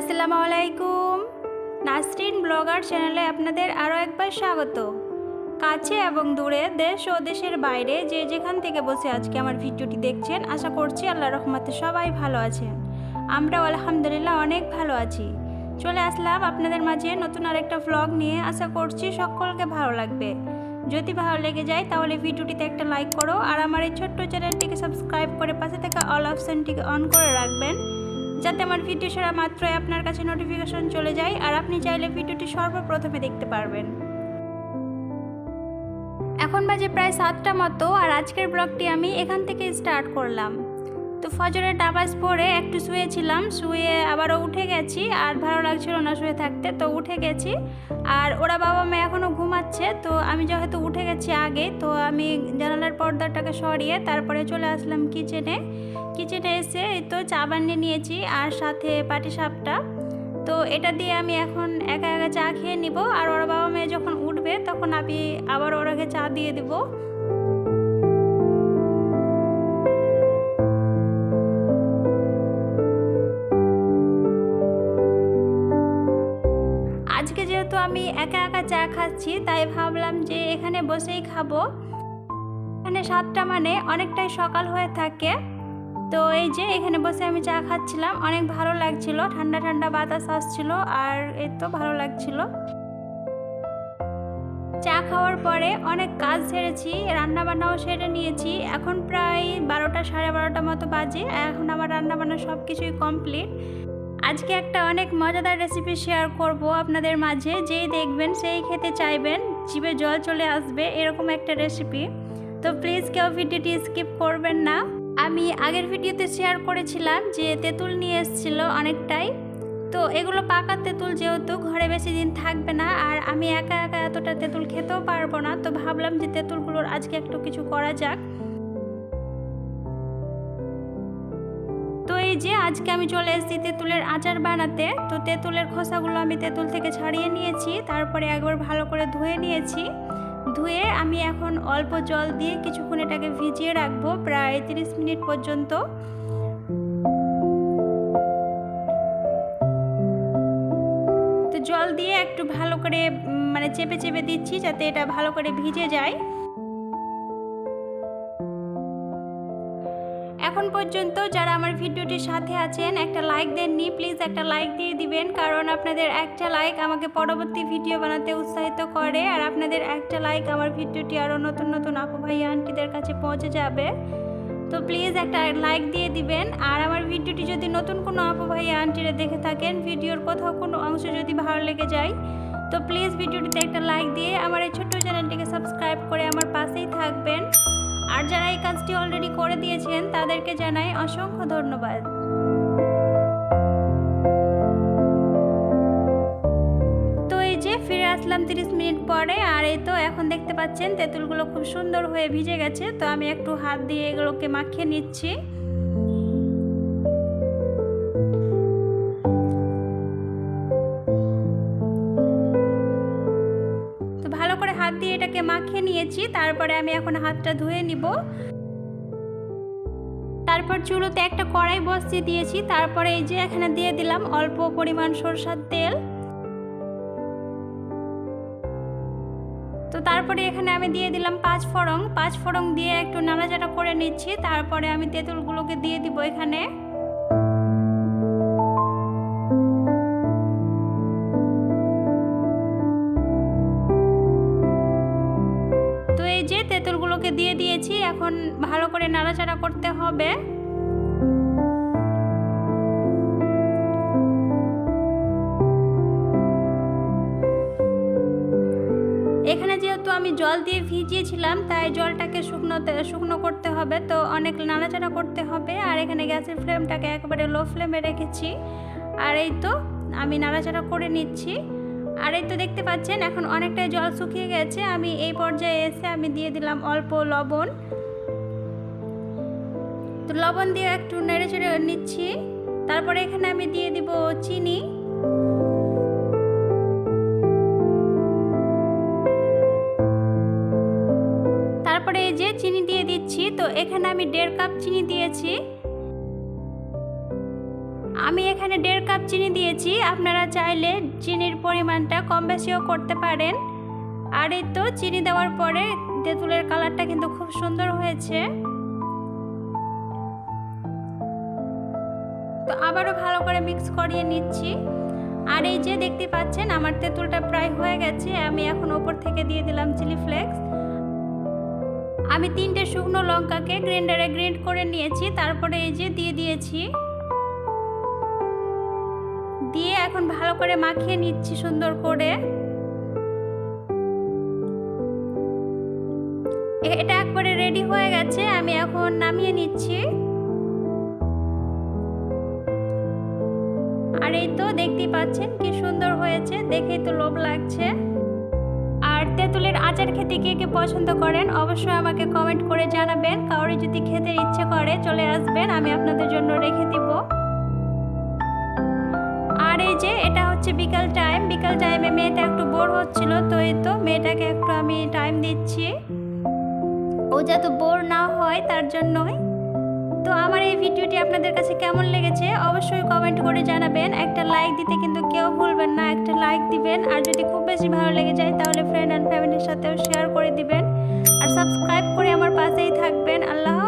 আসসালামু আলাইকুম। নাসরিন ব্লগার চ্যানেলে আপনাদের আরও একবার স্বাগত। কাছে এবং দূরে দেশ ও দেশের বাইরে যে যেখান থেকে বসে আজকে আমার ভিডিওটি দেখছেন, আশা করছি আল্লাহ রহমতে সবাই ভালো আছেন। আমরা আলহামদুলিল্লাহ অনেক ভালো আছি। চলে আসলাম আপনাদের মাঝে নতুন আরেকটা ভ্লগ নিয়ে। আশা করছি সকলকে ভালো লাগবে। যদি ভালো লেগে যায় তাহলে ভিডিওটিতে একটা লাইক করো আর আমার এই ছোট্ট চ্যানেলটিকে সাবস্ক্রাইব করে পাশে থাকা অল অপশানটিকে অন করে রাখবেন। যাতে আমার ভিডিও ছাড়া মাত্রই আপনার কাছে নোটিফিকেশন চলে যায় আর আপনি চাইলে ভিডিওটি সর্বপ্রথমে দেখতে পারবেন। এখন বাজে প্রায় সাতটা মতো আর আজকের ব্লগটি আমি এখান থেকে স্টার্ট করলাম। তো ফজরের ডাবাস পরে একটু শুয়েছিলাম, শুয়ে আবারও উঠে গেছি, আর ভালো লাগছিল না শুয়ে থাকতে, তো উঠে গেছি। আর ওরা বাবা মা এখনও ঘুমাচ্ছে, তো আমি যেহেতু উঠে গেছি আগে, তো আমি জানালার পর্দাটাকে সরিয়ে তারপরে চলে আসলাম কিচেনে। কিচেনে এসে তো চা বানিয়ে নিয়েছি, আর সাথে পাটি সাপটা তো এটা দিয়ে আমি এখন একা একা চা খেয়ে নিব, আর ওরা বাবা মেয়ে যখন উঠবে, তখন আমি আবার ওরাকে চা দিয়ে দেবো। আমি একা একা চা খাচ্ছি, তাই ভাবলাম যে এখানে বসেই খাব। এখানে সাতটা মানে অনেকটাই সকাল হয়ে থাকে। তো এই যে এখানে বসে আমি চা খাচ্ছিলাম, অনেক ভালো লাগছিল। ঠান্ডা ঠান্ডা বাতাস আসছিল আর এই তো ভালো লাগছিল। চা খাওয়ার পরে অনেক কাজ সেরেছি, রান্নাবান্নাও সেরে নিয়েছি। এখন প্রায় বারোটা সাড়ে বারোটা মতো বাজে। এখন আমার রান্নাবান্না সব কিছুই কমপ্লিট। আজকে একটা অনেক মজাদার রেসিপি শেয়ার করব আপনাদের মাঝে। যেই দেখবেন, সেই খেতে চাইবেন, জিভে জল চলে আসবে, এরকম একটা রেসিপি তো প্লিজ কেউ ভিডিওটি স্কিপ করবেন না। আমি আগের ভিডিওতে শেয়ার করেছিলাম যে তেঁতুল নিয়ে এসেছিল অনেকটাই। তো এগুলো পাকা তেঁতুল যেহেতু, ঘরে বেশি দিন থাকবে না, আর আমি একা একা এতটা তেঁতুল খেতেও পারব না। তো ভাবলাম যে তেঁতুলগুলোর আজকে একটু কিছু করা যাক। যে আজকে আমি চলে এসেছি তেঁতুলের আচার বানাতে। তো তেঁতুলের খোসাগুলো আমি তেঁতুল থেকে ছাড়িয়ে নিয়েছি, তারপরে একবার ভালো করে ধুয়ে নিয়েছি। ধুয়ে আমি এখন অল্প জল দিয়ে কিছুক্ষণ এটাকে ভিজিয়ে রাখব, প্রায় তিরিশ মিনিট পর্যন্ত। তো জল দিয়ে একটু ভালো করে মানে চেপে চেপে দিচ্ছি যাতে এটা ভালো করে ভিজে যায়। পর্যন্ত যারা আমার ভিডিওটির সাথে আছেন, একটা লাইক দেননি প্লিজ একটা লাইক দিয়ে দিবেন, কারণ আপনাদের একটা লাইক আমাকে পরবর্তী ভিডিও বানাতে উৎসাহিত করে, আর আপনাদের একটা লাইক আমার ভিডিওটি আরও নতুন নতুন আপু ভাই আন্টিদের কাছে পৌঁছে যাবে। তো প্লিজ একটা লাইক দিয়ে দিবেন, আর আমার ভিডিওটি যদি নতুন কোনো আপু ভাই আন্টিরা দেখে থাকেন, ভিডিওর কোথাও কোনো অংশ যদি ভালো লেগে যায়, তো প্লিজ ভিডিওটিতে একটা লাইক দিয়ে আমার এই ছোট্ট চ্যানেলটিকে সাবস্ক্রাইব করে আমার পাশেই থাকবেন। আর যারা এই কাজটি অলরেডি করে দিয়েছেন, তাদেরকে জানাই অসংখ্য ধন্যবাদ। যে ফিরে আসলাম তিরিশ মিনিট পরে, আর এই তো এখন দেখতে পাচ্ছেন তেঁতুলগুলো খুব সুন্দর হয়ে ভিজে গেছে। তো আমি একটু হাত দিয়ে এগুলোকে মাখিয়ে নিচ্ছি। ভালো করে হাত দিয়ে এটাকে মাখিয়ে নিয়েছি। তারপরে আমি এখন হাতটা ধুয়ে নিব। তারপর চুলোতে একটা কড়াই বসিয়ে দিয়েছি। তারপরে এই যে এখানে দিয়ে দিলাম অল্প পরিমাণ সরষার তেল। তো তারপরে এখানে আমি দিয়ে দিলাম পাঁচ ফোড়ং পাঁচ ফোড়ং দিয়ে একটু নাড়াচাড়া করে নিচ্ছি। তারপরে আমি তেঁতুলগুলোকে দিয়ে দিব এখানে। তেঁতুলগুলোকে দিয়ে দিয়েছি, এখন ভালো করে নাড়াচাড়া করতে হবে। এখানে যেহেতু আমি জল দিয়ে ভিজিয়েছিলাম, তাই জলটাকে শুকনো শুকনো করতে হবে, তো অনেক নাড়াচাড়া করতে হবে। আর এখানে গ্যাসের ফ্লেমটাকে একেবারে লো ফ্লেমে রেখেছি। আর এই তো, আমি নাড়াচাড়া করে নিচ্ছি। আর এই তো দেখতে পাচ্ছেন, এখন অনেকটাই জল শুকিয়ে গেছে। আমি এই পর্যায়ে এসে আমি দিয়ে দিলাম অল্প লবণ। তো লবণ দিয়ে একটু নেড়ে চেড়ে নিচ্ছি। তারপরে এখানে আমি দিয়ে দিব চিনি। তারপরে এই যে চিনি দিয়ে দিচ্ছি, তো এখানে আমি দেড় কাপ চিনি দিয়েছি। আমি এখানে দেড় কাপ চিনি দিয়েছি। আপনারা চাইলে চিনির পরিমাণটা কম বেশিও করতে পারেন। আর এই তো চিনি দেওয়ার পরে তেঁতুলের কালারটা কিন্তু খুব সুন্দর হয়েছে। তো আবারও ভালো করে মিক্স করিয়ে নিচ্ছি। আর এই যে দেখতে পাচ্ছেন, আমার তেঁতুলটা প্রায় হয়ে গেছে। আমি এখন ওপর থেকে দিয়ে দিলাম চিলি ফ্লেক্স। আমি তিনটে শুকনো লঙ্কাকে গ্রাইন্ডারে গ্রাইন্ড করে নিয়েছি। তারপরে এই যে দিয়ে দিয়েছি এখন ভালো করে মাখিয়ে নিচ্ছি সুন্দর করে। এটা একবারে রেডি হয়ে গেছে, আমি এখন নামিয়ে নিচ্ছি। আর এই তো দেখতেই পাচ্ছেন কি সুন্দর হয়েছে, দেখেই তো লোভ লাগছে। আর তেঁতুলের আচার খেতে কে কে পছন্দ করেন, অবশ্যই আমাকে কমেন্ট করে জানাবেন। কাউরি যদি খেতে ইচ্ছে করে, চলে আসবেন, আমি আপনাদের জন্য রেখে দিব। আর এই যে এটা হচ্ছে বিকাল টাইম বিকাল টাইমে মেয়েটা একটু বোর হচ্ছিল, তো এই তো মেয়েটাকে একটু আমি টাইম দিচ্ছি। ও যাতে বোর না হয় তার জন্যই। তো আমার এই ভিডিওটি আপনাদের কাছে কেমন লেগেছে অবশ্যই কমেন্ট করে জানাবেন। একটা লাইক দিতে কিন্তু কেউ ভুলবেন না, একটা লাইক দিবেন। আর যদি খুব বেশি ভালো লেগে যায় তাহলে ফ্রেন্ড অ্যান্ড ফ্যামিলির সাথেও শেয়ার করে দিবেন। আর সাবস্ক্রাইব করে আমার পাশেই থাকবেন। আল্লাহ